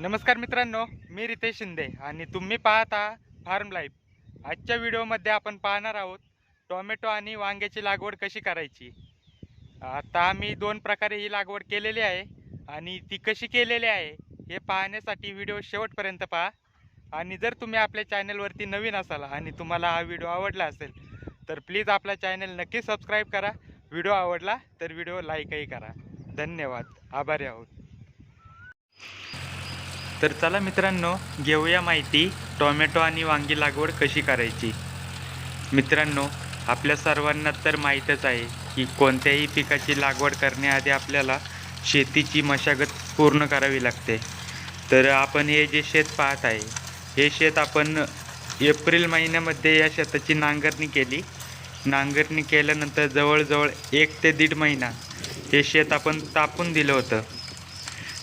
नमस्कार मित्रांनो मी रितेश शिंदे आणि तुम्ही पाहता फार्म लाईफ. आजच्या व्हिडिओमध्ये आपण पाहणार आहोत टोमॅटो आणि वांग्याची लागवड कशी करायची. आता आम्ही दोन प्रकारे ही लागवड केलेली आहे आणि ती कशी केलेली आहे हे पाहण्यासाठी व्हिडिओ शेवटपर्यंत पहा. आणि जर तुम्ही आपल्या चॅनलवरती नवीन असाल आणि तुम्हाला हा व्हिडिओ आवडला असेल तर प्लीज आपला चॅनल नक्की सबस्क्राईब करा. व्हिडिओ आवडला तर व्हिडिओ लाईकही करा. धन्यवाद. आभारी आहोत. तर चला मित्रांनो घेऊया माहिती टोमॅटो आणि वांगी लागवड कशी करायची? मित्रांनो आपल्या सर्वांना तर माहीतच आहे की कोणत्याही पिकाची लागवड करण्याआधी आपल्याला शेतीची मशागत पूर्ण करावी लागते. तर आपण हे जे शेत पाहत आहे हे शेत आपण एप्रिल महिन्यामध्ये या शेताची नांगरणी केली. नांगरणी केल्यानंतर जवळजवळ एक ते दीड महिना हे शेत आपण तापून दिलं होतं.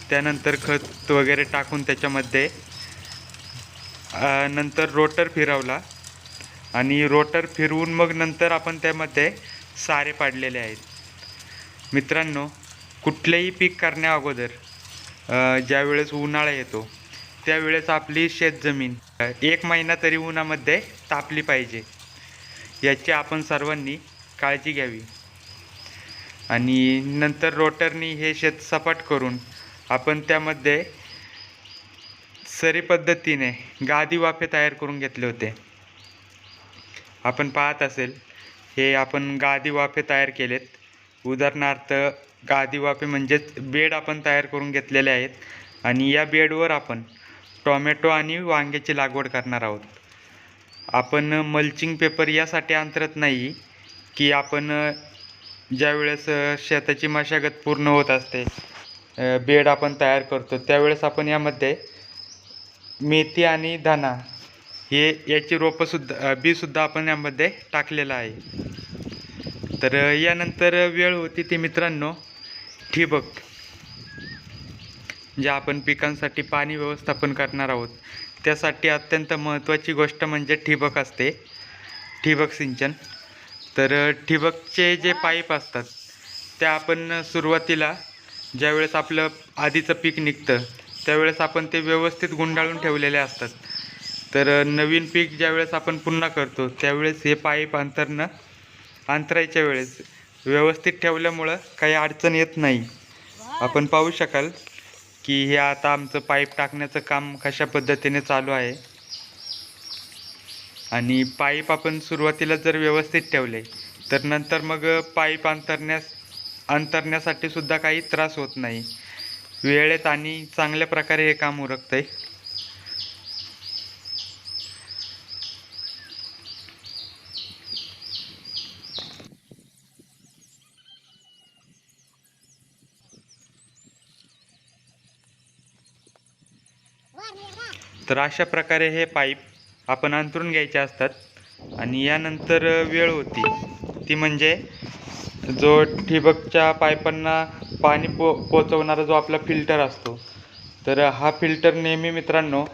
त्यानंतर खत वगैरे टाकून त्याच्यामध्ये नंतर रोटर फिरवला. आणि रोटर फिरवून मग नंतर आपण त्यामध्ये सारे पाडलेले आहेत. मित्रांनो कुठलेही पीक करण्या अगोदर ज्यावेळेस उन्हाळा येतो त्यावेळेस आपली शेतजमीन एक महिना तरी उन्हामध्ये तापली पाहिजे याची आपण सर्वांनी काळजी घ्यावी. आणि नंतर रोटरनी हे शेत सपाट करून आपण त्यामध्ये सरी पद्धतीने गादी वाफे तयार करून घेतले होते. आपण पाहत असेल हे आपण गादी वाफे तयार केलेत. उदाहरणार्थ गादी वाफे म्हणजेच बेड आपण तयार करून घेतलेले आहेत आणि या बेडवर आपण टोमॅटो आणि वांग्याची लागवड करणार आहोत. आपण मल्चिंग पेपर यासाठी अंतरत नाही की आपण ज्यावेळेस शेताची मशागत पूर्ण होत असते बेड आपण तयार करतो. त्यावेळेस आपण यामध्ये मेथी आणि धना हे याची रोपंसुद्धा बीसुद्धा आपण यामध्ये टाकलेलं आहे. तर यानंतर वेळ होती ती मित्रांनो ठिबक जे आपण पिकांसाठी पाणी व्यवस्थापन करणार आहोत. त्यासाठी अत्यंत महत्त्वाची गोष्ट म्हणजे ठिबक असते. ठिबक सिंचन. तर ठिबकचे जे पाईप असतात त्या आपण सुरुवातीला ज्यावेळेस आपलं आधीचं पीक निघतं त्यावेळेस आपण ते व्यवस्थित गुंडाळून ठेवलेले असतात. तर नवीन पीक ज्यावेळेस आपण पुन्हा करतो त्यावेळेस हे पाईप अंतरणं अंतरायच्या वेळेस व्यवस्थित ठेवल्यामुळं काही अडचण येत नाही. आपण पाहू शकाल की हे आता आमचं पाईप टाकण्याचं काम कशा पद्धतीने चालू आहे. आणि पाईप आपण सुरुवातीला जर व्यवस्थित ठेवले तर नंतर मग पाईप अंतरण्यास अंतरण्यासाठी सुद्धा काही त्रास होत नाही. वेळेत आणि चांगल्या प्रकारे हे काम उरकतंय. तर अशा प्रकारे हे पाईप आपण अंतरून घ्यायचे असतात. आणि यानंतर वेळ होती. ती म्हणजे जो ठिबकच्या पाईपांना पाणी पो पोचवणारा जो आपला फिल्टर असतो. तर हा फिल्टर नेहमी मित्रांनो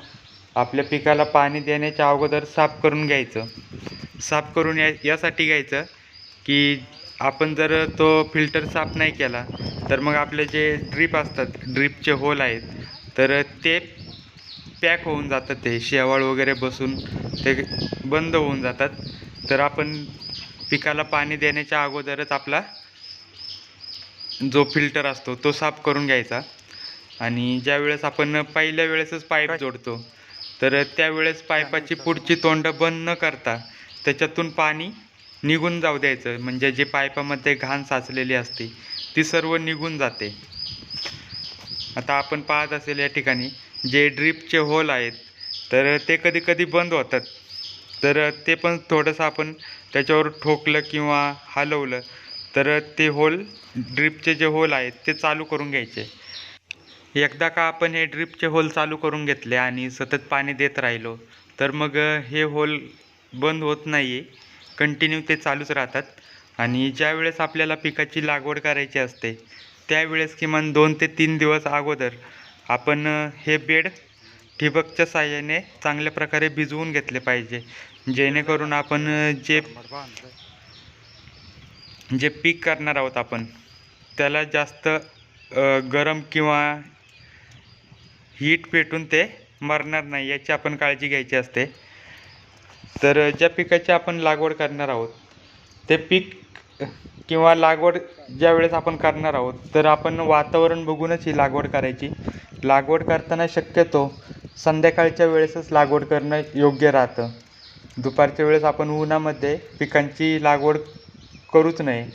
आपल्या पिकाला पाणी देण्याच्या अगोदर साफ करून घ्यायचं. साफ करून या यासाठी घ्यायचं की आपण जर तो फिल्टर साफ नाही केला तर मग आपले जे ड्रीप असतात ड्रीपचे होल आहेत तर ते पॅक होऊन जातात ते शेवाळ वगैरे बसून ते बंद होऊन जातात. तर आपण पिकाला पाणी देण्याच्या अगोदरच आपला जो फिल्टर असतो तो साफ करून घ्यायचा. आणि ज्या वेळेस आपण पहिल्या वेळेसच पाईप जोडतो तर त्यावेळेस पाईपाची पुढची तोंड बंद न करता त्याच्यातून पाणी निघून जाऊ द्यायचं. म्हणजे जे पाईपामध्ये घाण साचलेली असते ती सर्व निघून जाते. आता आपण पाहत असेल या ठिकाणी जे ड्रीपचे होल आहेत तर ते कधी कधी बंद होतात. तर ते पण थोडंसं आपण त्याच्यावर ठोकलं किंवा हलवलं तर ते होल ड्रीपचे जे होल आहेत ते चालू करून घ्यायचे. एकदा का आपण हे ड्रीपचे होल चालू करून घेतले आणि सतत पाणी देत राहिलो तर मग हे होल बंद होत नाही आहे कंटिन्यू ते चालूच राहतात. आणि ज्यावेळेस आपल्याला पिकाची लागवड करायची असते त्यावेळेस किमान दोन ते तीन दिवस अगोदर आपण हे बेड ठिबकच्या साहाय्याने चांगल्या प्रकारे भिजवून घेतले पाहिजे. जेणेकरून आपण जे जे पीक करणार आहोत आपण त्याला जास्त गरम किंवा हीट पेटून ते मरणार नाही याची आपण काळजी घ्यायची असते. तर ज्या पिकाची आपण लागवड करणार आहोत ते पीक किंवा लागवड ज्या वेळेस आपण करणार आहोत तर आपण वातावरण बघूनच ही लागवड करायची. लागवड करताना शक्यतो संध्याकाळच्या वेळेसच लागवड करणं योग्य राहतं. दुपारच्या वेळेस आपण उन्हामध्ये पिकांची लागवड करूच नये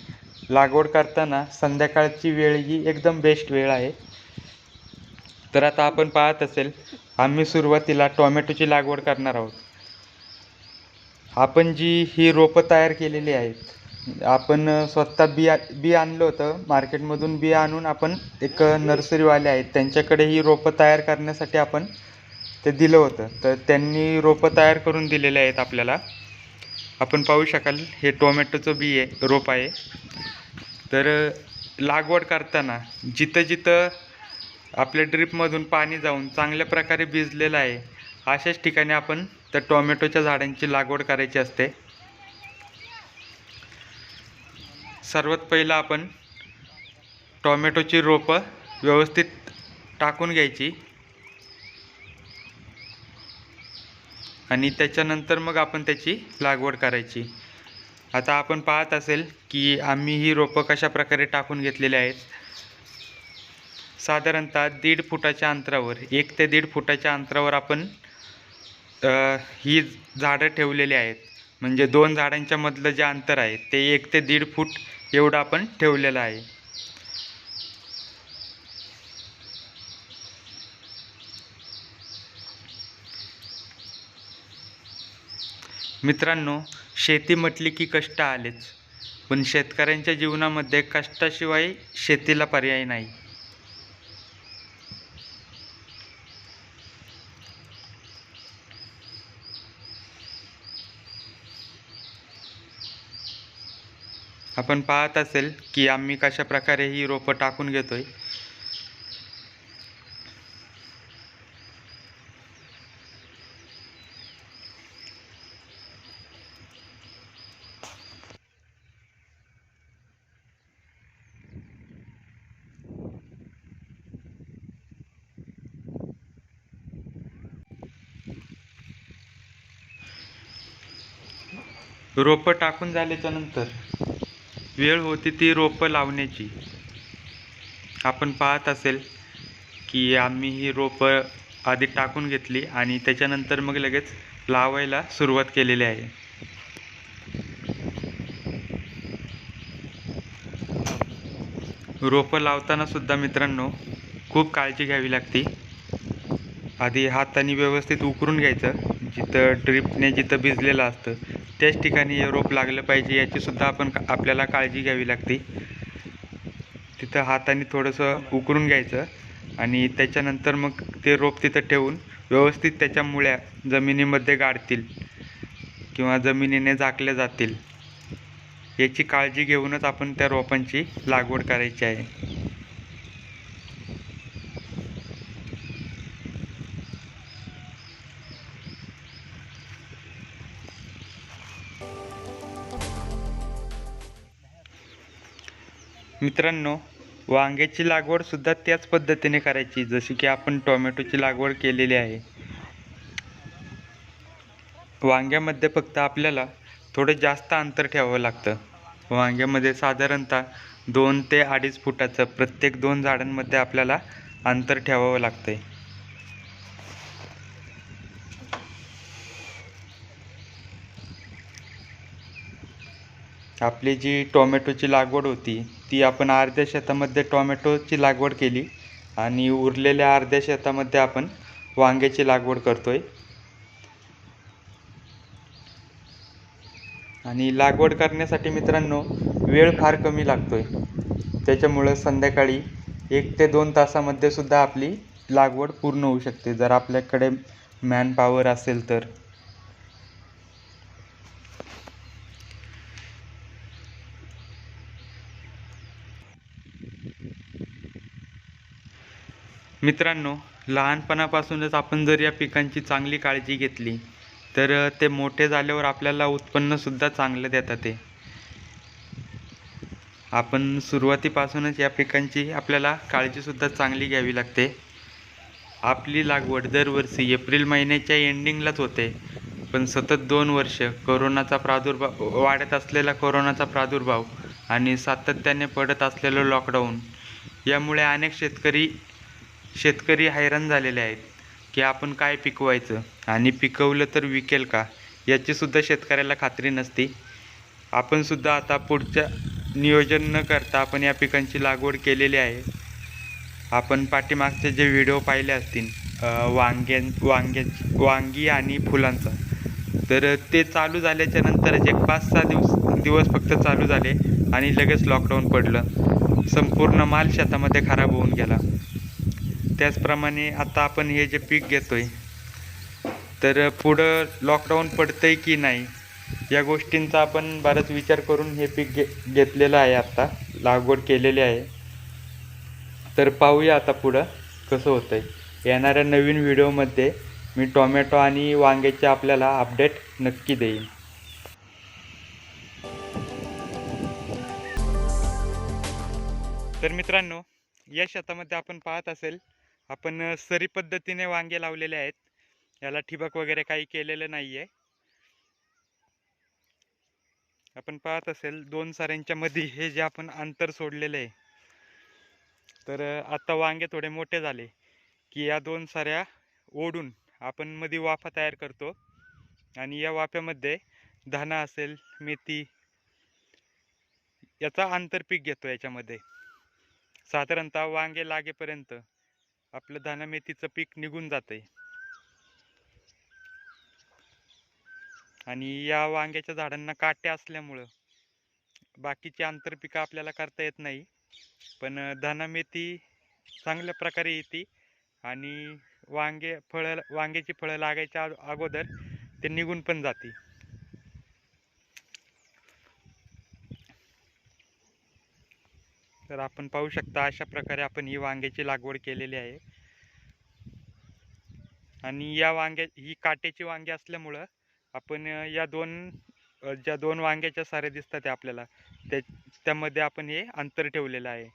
लागवड करताना संध्याकाळची वेळ ही एकदम बेस्ट वेळ आहे. तर आता आपण पाहत असेल आम्ही सुरुवातीला टोमॅटोची लागवड करणार आहोत. आपण जी ही रोपं तयार केलेली आहेत आपण स्वतः बिया बी आणलं होतं. मार्केटमधून बी आणून आपण एक नर्सरीवाले आहेत त्यांच्याकडे ही रोपं तयार करण्यासाठी आपण ते दिलं होतं. तर त्यांनी रोपं तयार करून दिलेले आहेत आपल्याला. आपण पाहू शकाल हे टोमॅटोचं बी आहे रोप आहे. तर लागवड करताना जिथं जिथं आपल्या ड्रीपमधून पाणी जाऊन चांगल्या प्रकारे भिजलेलं आहे अशाच ठिकाणी आपण त्या टोमॅटोच्या झाडांची लागवड करायची असते. सर्वात पहिलं आपण टोमॅटोची रोपं व्यवस्थित टाकून घ्यायची. आणि त्याच्यानंतर मग आपण त्याची लागवड करायची. आता आपण पाहत असेल की आम्ही ही रोपं कशा प्रकारे टाकून घेतलेली आहेत. साधारणतः दीड फुटाच्या अंतरावर एक ते दीड फुटाच्या अंतरावर आपण ही झाडं ठेवलेली आहेत. म्हणजे दोन झाडांच्यामधलं जे अंतर आहे ते एक ते दीड फूट एवढं आपण ठेवलेलं आहे. मित्रांनो शेती म्हटली की कष्ट आलेच. पण शेतकऱ्यांच्या जीवनामध्ये कष्टाशिवाय शेतीला पर्याय नाही. आपण पाहत असेल की आम्ही कशा प्रकारे ही रोपं टाकून घेतोय. रोपं टाकून झाल्याच्यानंतर वेळ होती ती रोपं लावण्याची. आपण पाहत असेल की आम्ही ही रोपं आधी टाकून घेतली आणि त्याच्यानंतर मग लगेच लावायला सुरुवात केलेली आहे. रोपं लावताना सुद्धा मित्रांनो खूप काळजी घ्यावी लागते. आधी हाताने व्यवस्थित उकरून घ्यायचं जिथं ड्रिपने जिथं भिजलेलं असतं. त्याच ठिकाणी हे रोप लागलं पाहिजे याचीसुद्धा आपण आपल्याला काळजी घ्यावी लागते. तिथं हाताने थोडंसं उकरून घ्यायचं आणि त्याच्यानंतर मग ते रोप तिथं ठेवून व्यवस्थित त्याच्या मुळ्या जमिनीमध्ये गाडतील किंवा जमिनीने झाकल्या जातील. याची काळजी घेऊनच आपण त्या रोपांची लागवड करायची आहे. मित्रांनो वांग्याची लागवडसुद्धा त्याच पद्धतीने करायची जशी की आपण टोमॅटोची लागवड केलेली आहे. वांग्यामध्ये फक्त आपल्याला थोडं जास्त अंतर ठेवावं लागतं. वांग्यामध्ये साधारणतः दोन ते अडीच फुटाचं प्रत्येक दोन झाडांमध्ये आपल्याला अंतर ठेवावं लागतं आपली जी टोमॅटोची लागवड होती ती आपण अर्ध्या शेतामध्ये टोमॅटोची लागवड केली आणि उरलेल्या अर्ध्या शेतामध्ये आपण वांग्याची लागवड करतो आहे आणि लागवड करण्यासाठी मित्रांनो वेळ फार कमी लागतो आहे त्याच्यामुळं संध्याकाळी एक ते दोन तासामध्ये सुद्धा आपली लागवड पूर्ण होऊ शकते. जर आपल्याकडे मॅन पॉवर असेल तर. मित्रांनो लहानपणापासूनच आपण जर या पिकांची चांगली काळजी घेतली तर ते मोठे झाल्यावर आपल्याला उत्पन्नसुद्धा चांगलं देतात ते. आपण सुरुवातीपासूनच या पिकांची आपल्याला काळजीसुद्धा चांगली घ्यावी लागते. आपली लागवड दरवर्षी एप्रिल महिन्याच्या एंडिंगलाच होते पण सतत दोन वर्ष कोरोनाचा प्रादुर्भाव वाढत असलेला कोरोनाचा प्रादुर्भाव आणि सातत्याने पडत असलेलं लॉकडाऊन यामुळे अनेक शेतकरी शेतकरी हैराण झालेले आहेत की आपण काय पिकवायचं आणि पिकवलं तर विकेल का? याचीसुद्धा शेतकऱ्याला खात्री नसते. आपणसुद्धा आता पुढच्या नियोजन न करता आपण या पिकांची लागवड केलेली आहे. आपण पाठीमागचे जे व्हिडिओ पाहिले असतील वांग्या वांग्यां वांग्या वांगी आणि फुलांचा. तर ते चालू झाल्याच्या नंतरच एक पाच सहा दिवस दिवस फक्त चालू झाले आणि लगेच लॉकडाऊन पडलं. संपूर्ण माल शेतामध्ये खराब होऊन गेला. त्याचप्रमाणे आता आपण हे जे पीक घेतोय तर पुढं लॉकडाऊन पडतंय की नाही या गोष्टींचा आपण बराच विचार करून हे पीक घे घेतलेलं आहे आत्ता लागवड केलेली आहे. तर पाहूया आता पुढं कसं होतं आहे येणाऱ्या नवीन व्हिडिओमध्ये मी टोमॅटो आणि वांग्याचे आपल्याला अपडेट नक्की देईन. तर मित्रांनो या शेतामध्ये आपण पाहत असेल आपण सरी पद्धतीने वांगे लावलेले आहेत. याला ठिबक वगैरे काही केलेलं नाही आहे आपण पाहत असेल दोन साऱ्यांच्या मध्ये हे जे आपण अंतर सोडलेलं आहे. तर आता वांगे थोडे मोठे झाले की या दोन साऱ्या ओढून आपण मध्ये वाफा तयार करतो. आणि या वाफ्यामध्ये धाना असेल मेथी याचा आंतरपीक घेतो याच्यामध्ये. साधारणतः वांगे लागेपर्यंत आपलं दाना मेथीचं पीक निघून जातंय. आणि या वांग्याच्या झाडांना काटे असल्यामुळं बाकीची आंतरपिकं आपल्याला करता येत नाही. पण अ, धाना मेथी चांगल्या प्रकारे येते आणि वांगे फळं वांग्याची फळं लागायच्या अगोदर ते निघून पण जाते. तर आपण पाहू शकता अशा प्रकारे आपण ही वांग्याची लागवड केलेली आहे. आणि या वांग्या ही काट्याची वांगी असल्यामुळं आपण या दोन ज्या दोन वांग्याच्या साऱ्या दिसतात आपल्याला त्या त्यामध्ये आपण हे अंतर ठेवलेलं आहे.